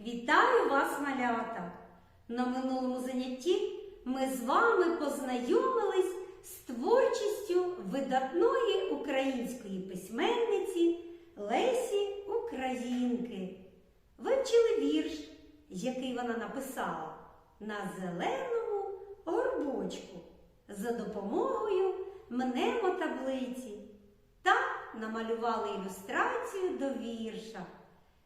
Вітаю вас, малята! На минулому занятті ми з вами познайомились з творчістю видатної української письменниці Лесі Українки. Вивчили вірш, який вона написала на зеленому горбочку за допомогою мнемотаблиці та намалювали ілюстрацію до вірша.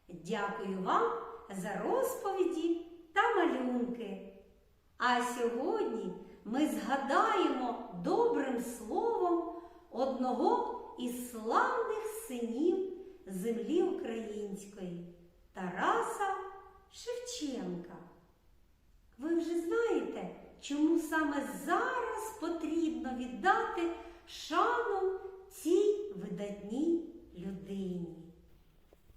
Дякую вам за розповіді та малюнки. А сьогодні ми згадаємо добрим словом одного із славних синів землі української Тараса Шевченка. Ви вже знаєте, чому саме зараз потрібно віддати шану цій видатній людині.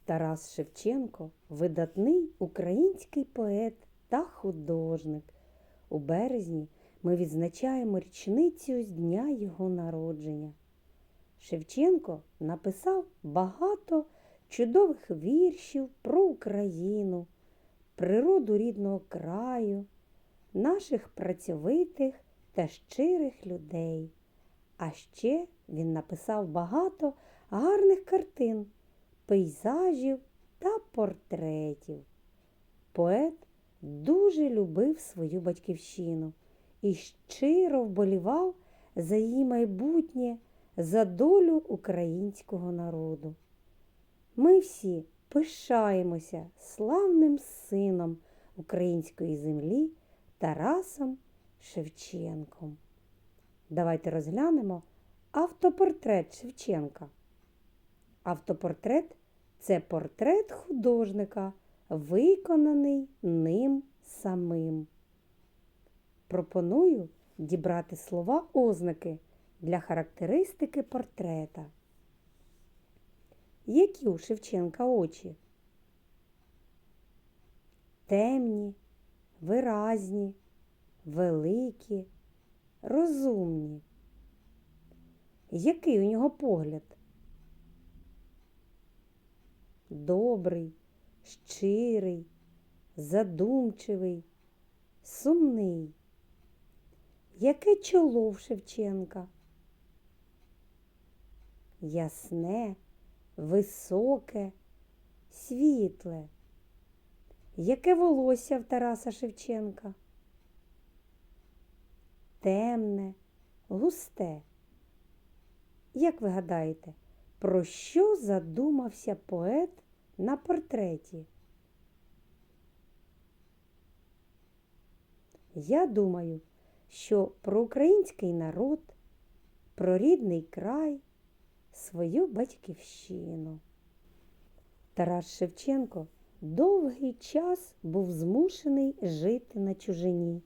Тарас Шевченко видатний український поет та художник. У березні ми відзначаємо річницю з дня його народження. Шевченко написав багато чудових віршів про Україну, природу рідного краю, наших працьовитих та щирих людей. А ще він написав багато гарних картин пейзажів та портретів. Поет дуже любив свою батьківщину і щиро вболівав за її майбутнє, за долю українського народу. Ми всі пишаємося славним сином української землі Тарасом Шевченком. Давайте розглянемо автопортрет Шевченка. Автопортрет це портрет художника, виконаний ним самим. Пропоную дібрати слова ознаки для характеристики портрета. Які у Шевченка очі? Темні, виразні, великі, розумні. Який у нього погляд? Добрий, щирий, задумчивий, сумний. Яке чоло в Шевченка? Ясне, високе, світле. Яке волосся в Тараса Шевченка? Темне, густе. Як ви гадаєте? Про що задумався поет на портреті? Я думаю, що про український народ, про рідний край, свою батьківщину. Тарас Шевченко довгий час був змушений жити на чужині,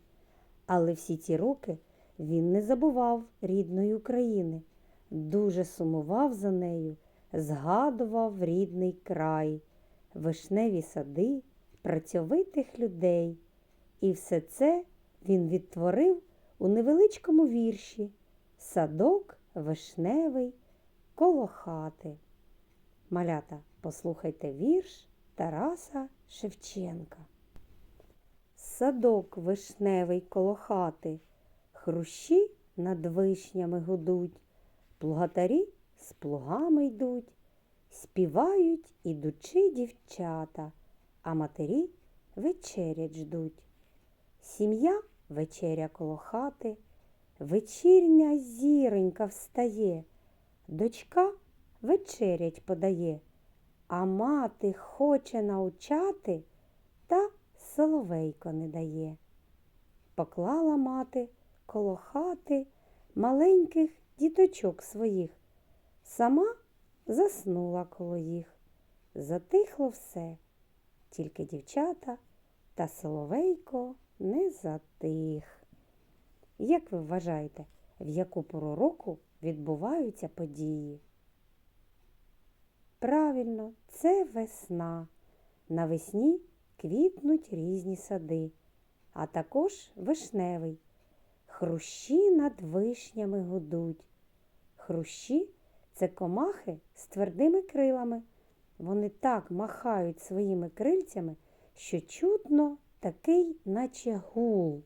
але всі ці роки він не забував рідної України дуже сумував за нею, згадував рідний край, вишневі сади, працьовитих людей. І все це він відтворив у невеличкому вірші Садок вишневий коло хати. Малята, послухайте вірш Тараса Шевченка. Садок вишневий коло хати, хрущі над вишнями гудуть. Плугатарі з плугами йдуть, співають ідучи дівчата, а матері вечерять ждуть. Сім'я вечеря коло хати, вечірня зіронька встає, дочка вечерять подає, а мати хоче научати, та соловейко не дає. Поклала мати коло хати маленьких діточок своїх, сама заснула коло їх. Затихло все, тільки дівчата та соловейко не затих. Як ви вважаєте, в яку пору року відбуваються події? Правильно, це весна. Навесні квітнуть різні сади, а також вишневий. Хрущі над вишнями гудуть. Хрущі це комахи з твердими крилами. Вони так махають своїми крильцями, що чутно такий, наче гул.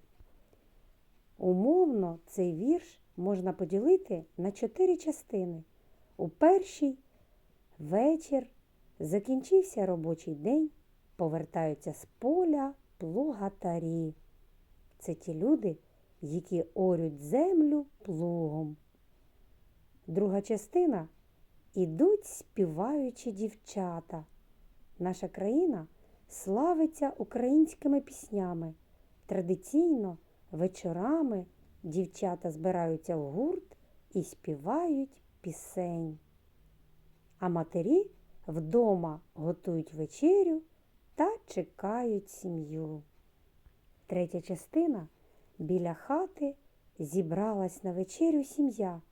Умовно, цей вірш можна поділити на чотири частини. У першій вечір закінчився робочий день, повертаються з поля плугатарі. Це ті люди, які орють землю плугом. Друга частина ідуть співаючі дівчата. Наша країна славиться українськими піснями. Традиційно вечорами дівчата збираються в гурт і співають пісень. А матері вдома готують вечерю та чекають сім'ю. Третя частина біля хати зібралась на вечерю сім'я.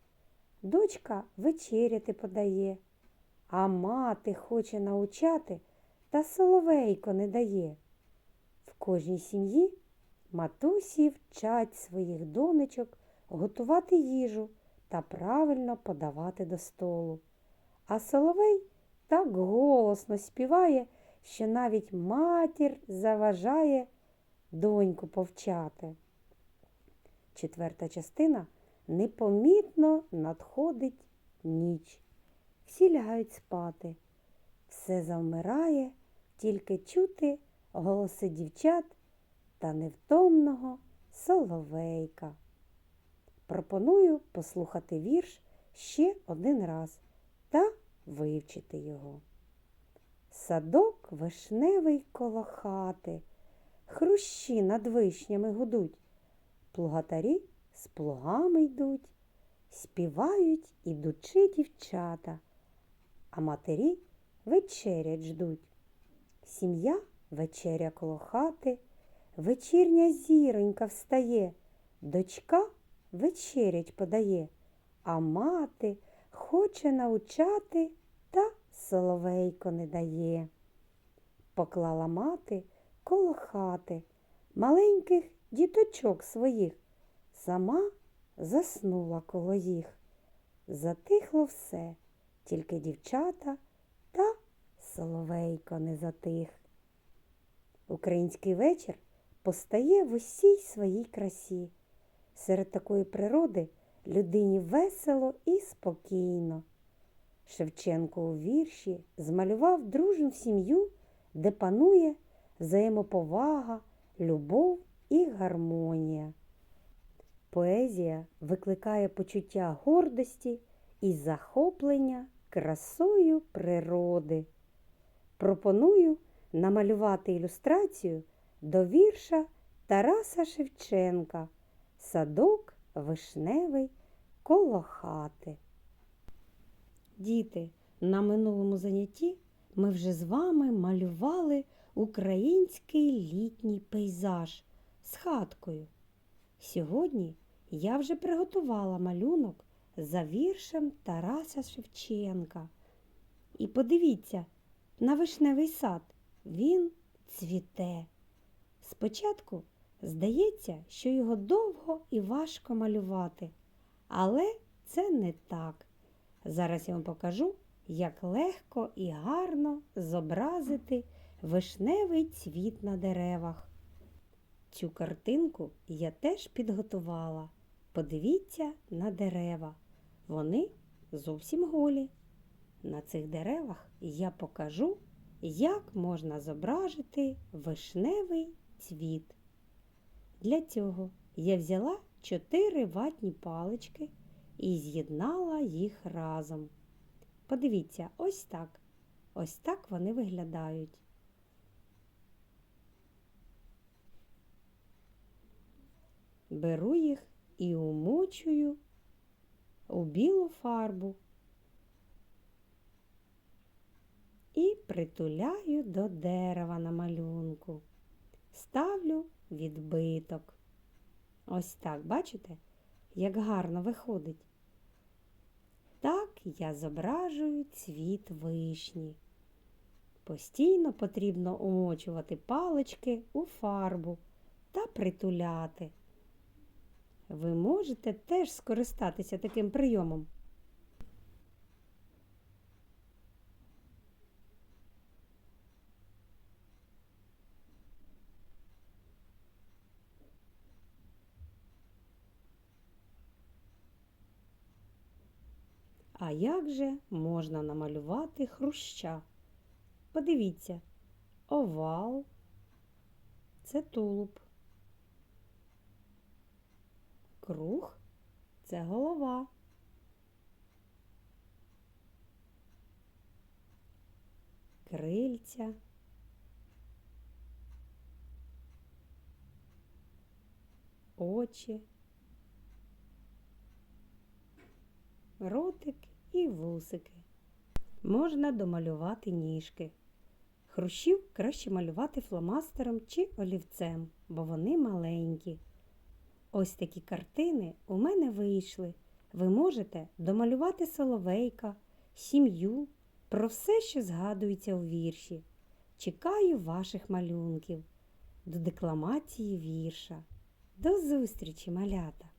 Дочка вечеряти подає, а мати хоче научати, та соловейко не дає. В кожній сім'ї матусі вчать своїх донечок готувати їжу та правильно подавати до столу. А соловей так голосно співає, що навіть матір заважає доньку повчати. Четверта частина непомітно надходить ніч. Всі лягають спати. Все завмирає, тільки чути голоси дівчат та невтомного соловейка. Пропоную послухати вірш ще один раз та вивчити його. Садок вишневий коло хати, хрущі над вишнями гудуть, плугатарі з плугами йдуть, співають ідучи дівчата, а матері вечерять ждуть. Сім'я вечеря коло хати, вечірня зіронька встає, дочка вечерять подає, а мати хоче научати, та соловейко не дає. Поклала мати коло хати маленьких діточок своїх, сама заснула коло їх. Затихло все, тільки дівчата та соловейко не затих. Український вечір постає в усій своїй красі. Серед такої природи людині весело і спокійно. Шевченко у вірші змалював дружну сім'ю, де панує взаємоповага, любов і гармонія. Поезія викликає почуття гордості і захоплення красою природи. Пропоную намалювати ілюстрацію до вірша Тараса Шевченка Садок вишневий коло хати. Діти, на минулому занятті ми вже з вами малювали український літній пейзаж з хаткою. Сьогодні я вже приготувала малюнок за віршем Тараса Шевченка. І подивіться на вишневий сад. Він цвіте. Спочатку здається, що його довго і важко малювати, але це не так. Зараз я вам покажу, як легко і гарно зобразити вишневий цвіт на деревах. Цю картинку я теж підготувала. Подивіться на дерева. Вони зовсім голі. На цих деревах я покажу, як можна зображити вишневий цвіт. Для цього я взяла чотири ватні палички і з'єднала їх разом. Подивіться, ось так. Ось так вони виглядають. Беру їх і умочую у білу фарбу і притуляю до дерева на малюнку. Ставлю відбиток. Ось так, бачите, як гарно виходить. Так я зображую цвіт вишні. Постійно потрібно умочувати палички у фарбу та притуляти. Ви можете теж скористатися таким прийомом. А як же можна намалювати хруща? Подивіться, овал це тулуб, Круг це голова. Крильця. Очі. Ротик і вусики. Можна домалювати ніжки. Хрущів краще малювати фломастером чи олівцем, бо вони маленькі. Ось такі картини у мене вийшли. Ви можете домалювати соловейка, сім'ю, про все, що згадується у вірші. Чекаю ваших малюнків до декламації вірша. До зустрічі, малята!